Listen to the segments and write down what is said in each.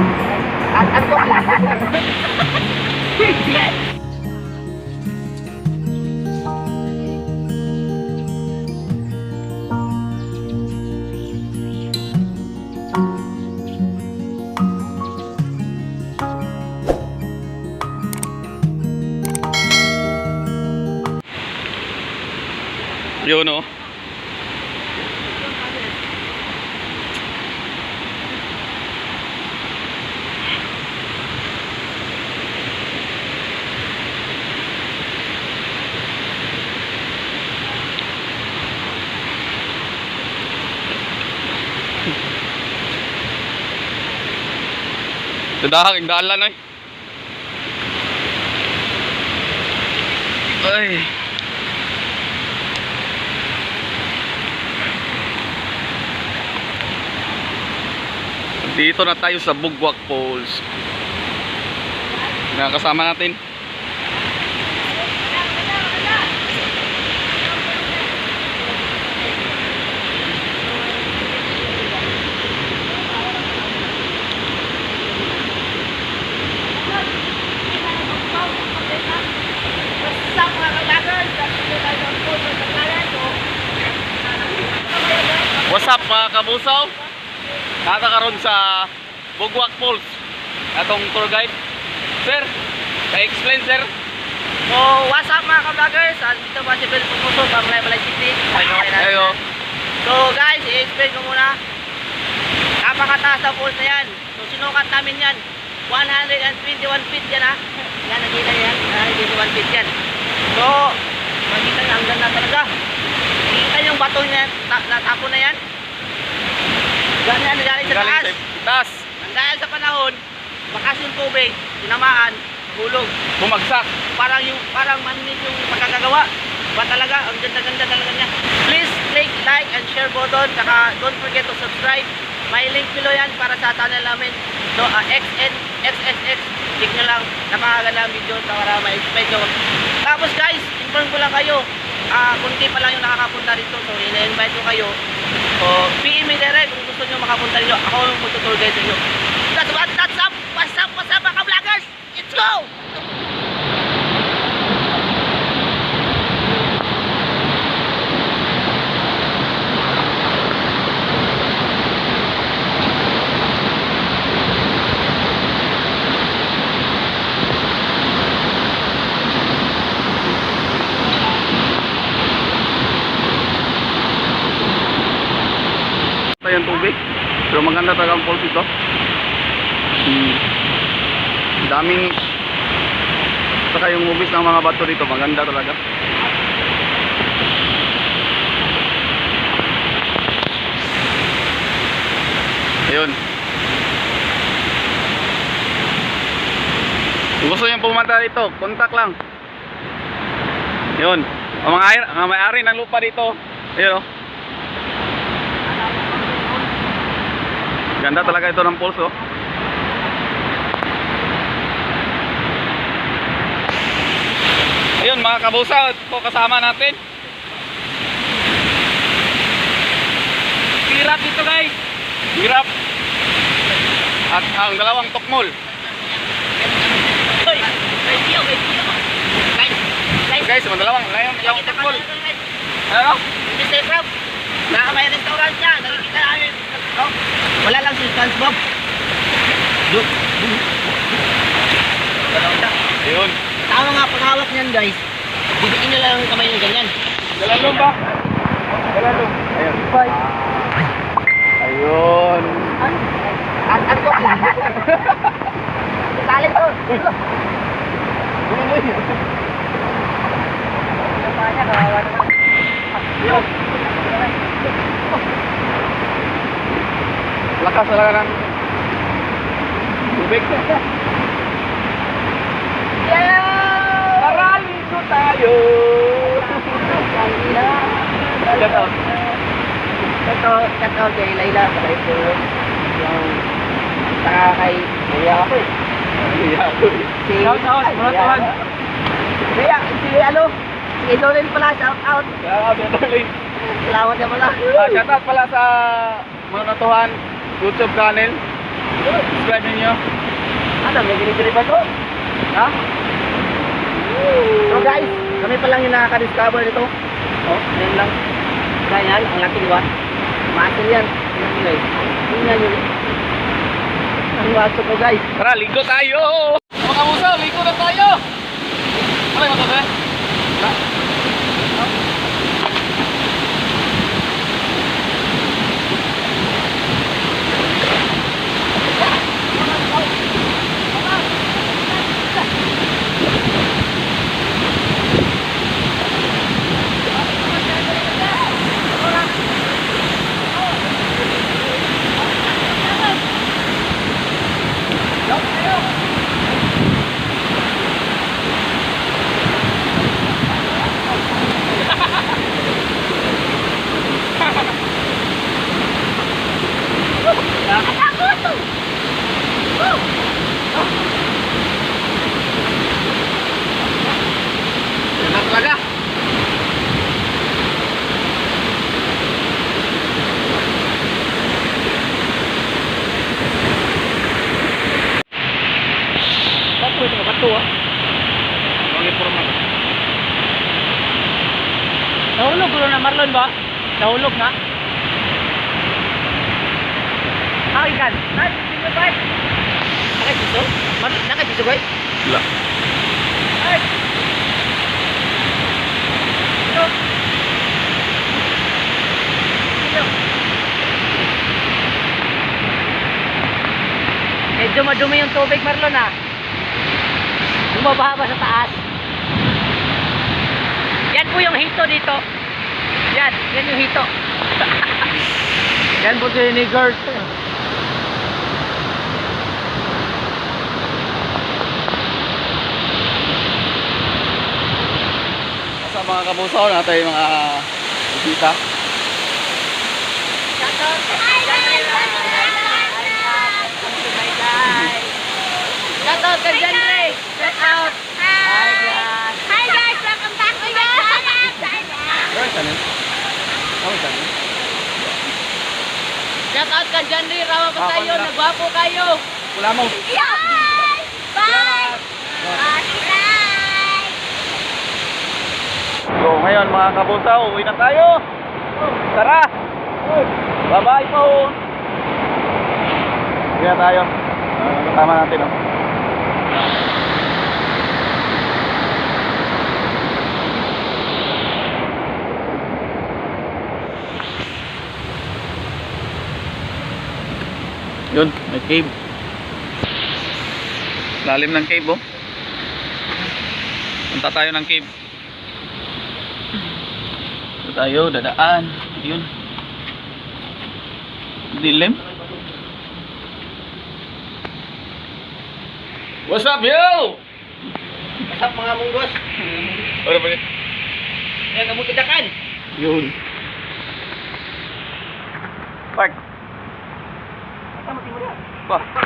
At ako. Yun oh. Dadahag, igdaalan ay. Ay. Dito na tayo sa Bugwak Falls. Nakakasama natin. What's up mga kabusaw? Nata karon sa Bugwak Falls. Atong tour guide. Sir, pa-explain sir. So, what's up mga ka-vloggers? Ah, Dito ba si Bel Pumuso from Levelay City? Na. Ayo. So guys, i-explain ko muna. Napakataas na falls na yan. So sinukat namin yan. 121 feet yan ha. Yan, nakita yan. 121 feet yan. So, makikita niyo hanggang na talaga. Nakikita niyo yung bato niya, ta natapo na yan. Ganyan, galing sa Galing taas. sa taas. Ang dahil sa panahon, bakas yung tubig, tinamaan, hulog. Bumagsak. Parang yung parang manmade yung pagkakagawa. Ba talaga, ang ganda-ganda talaga niya. Please click like and share button. Saka don't forget to subscribe. May link below yan para sa channel namin. So, uh, XN, XSX. Click nyo lang. Napakaganda ang video para ma-expect nyo. Tapos guys, inform ko lang kayo. Ah, kunti pa lang yung nakakapunta dito. So, ina-invite ko kayo. So, PM me kung gusto nyo makapunta dito. Ako yung magtutour guide sa inyo. That's that's up. What's up, what's up mga vloggers? Let's go! Ito yung tubig. Pero maganda talaga ang falls ito. Hmm. Daming saka yung movies ng mga bato dito, maganda talaga. Ayun. Kung gusto nyo pumunta dito, contact lang. Yun. Ang mga, ang may-ari ng lupa dito. Ayun oh. Ganda talaga ito ng pulso. Ayun mga kabusa, ito kasama natin. Hirap dito guys. Hirap. At ang dalawang radio. Guys, ang dalawang, dalawang, dalawang guys. Ano? Mr. Crab, na may restaurant niya. Nakikita namin. Si SpongeBob. Look. Ayun. Tama nga paghawak niyan guys. Bibiin nyo lang ang kamay ng ganyan. Dalalong ba? Dalalong. Ayun. Bye. Ayun. At at ko. Talent ko. Namanya kawawan naman. Yun. Lakas talaga ng tubig. Yeah! Maralito tayo. Ito. Ito, ito kay Layla, saka ito yung saka kay Kuya ako eh. Si, Shout out, mga Ayan. tuhan. Kuya, si ano, si Idolin pala, shout out. Yeah, Bertolin. Salamat niya pala. Ah, shout out pala sa mga natuhan YouTube channel. Subscribe ninyo. Ano, may ginigiri ba to? Ha? So guys, kami pa lang yung nakaka-discover nito. Oh, ngayon lang. Ganyan, ang laki diba? Master yan. Nyo guys. Tingnan nyo. Ang waso ko guys. Tara, ligo tayo! Mga kabusaw, ligo na tayo! Ano yung matabi? Yan na talaga. Bato ah. Ang informa ka. Nahulog ulo na Marlon ba? Nahulog na? Hakikan. Nakaipiso ba? Nakaipiso? Mar nakaipiso ba? Wala. Ay! Ito. Ito. Medyo madumi yung tubig Marlon ah. Bumabaha ba sa taas? Yan po yung hito dito. Yan, yan yung hito. yan po si Niggers. Sa mga kabusaw natin yung mga bisita. Shout out kay Jandre. Shout out. Hi, guys. Hi guys, welcome back to my channel. Ano? Ano dyan? Shout out kay Jandre. Rawa pa kayo. wala. Nagwapo kayo. Wala mo. Bye! Bye! Bye! Bye! So ngayon mga kabusaw, uwi na tayo. Tara! Bye-bye po! Uwi na tayo. Ah, Kasama natin oh. Yun, may cave. Lalim ng cave oh. Punta tayo ng cave. Ito tayo, dadaan. Yun. Dilim. What's up, yo? What's up mga munggos? Ano ba yun? Yan, namutidakan. Yun. Park. Pa. Punta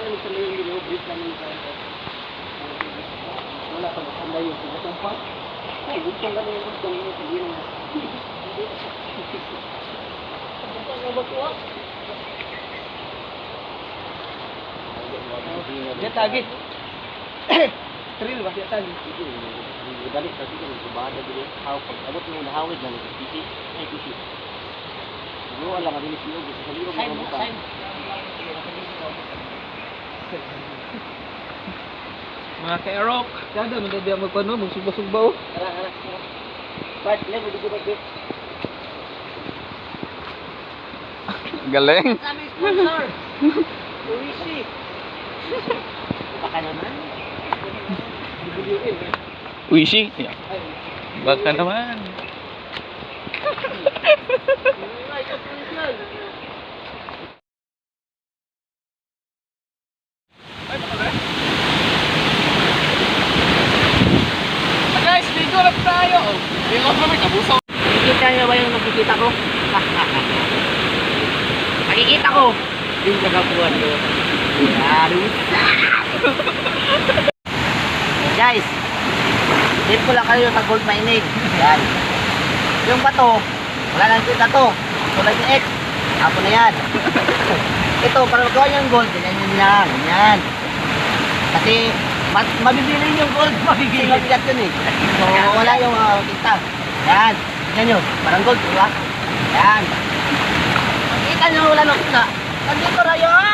namin sa layo yung brief namin sa. Wala pa sa layo. Gutong pa. Ay, gutong ka na yung gutong yung sabihin mo. Gutong na ba ito ah? Dia tagit. Trail ba dia tagit? Balik kasi kung subada dili how pag abot mo nahawid na ng PC ay PC. Siguro lang ang bilis niyo gusto sa liro Sign mo mo, sign. Mga ka-Aerok, kada man dabi ang magpano, magsugba-sugba oh. Tara, tara, tara. Bart, lego dito ba dito? Galing. Aming sponsor. Luisi. Baka naman. Yeah. Baka naman. Guys, ligo na tayo. Ligo kami, kabusaw. Nakikita niyo ba yung nakikita ko? nakikita ko. Yung kakapuan ko. Guys, tip ko lang kayo sa gold mining. Yan. Yung bato, wala nang kita to. Tulad ni X, hapo na yan. Ito, para magawa yung gold, ganyan yun lang. Ganyan. Kasi, mas, mabibili yung gold. Mabibili. Mabigat yun eh. So, wala yung uh, kita. Yan. Yan yun. Parang gold, di ba? Yan. Kita nyo, wala nang kita. Nandito na yun.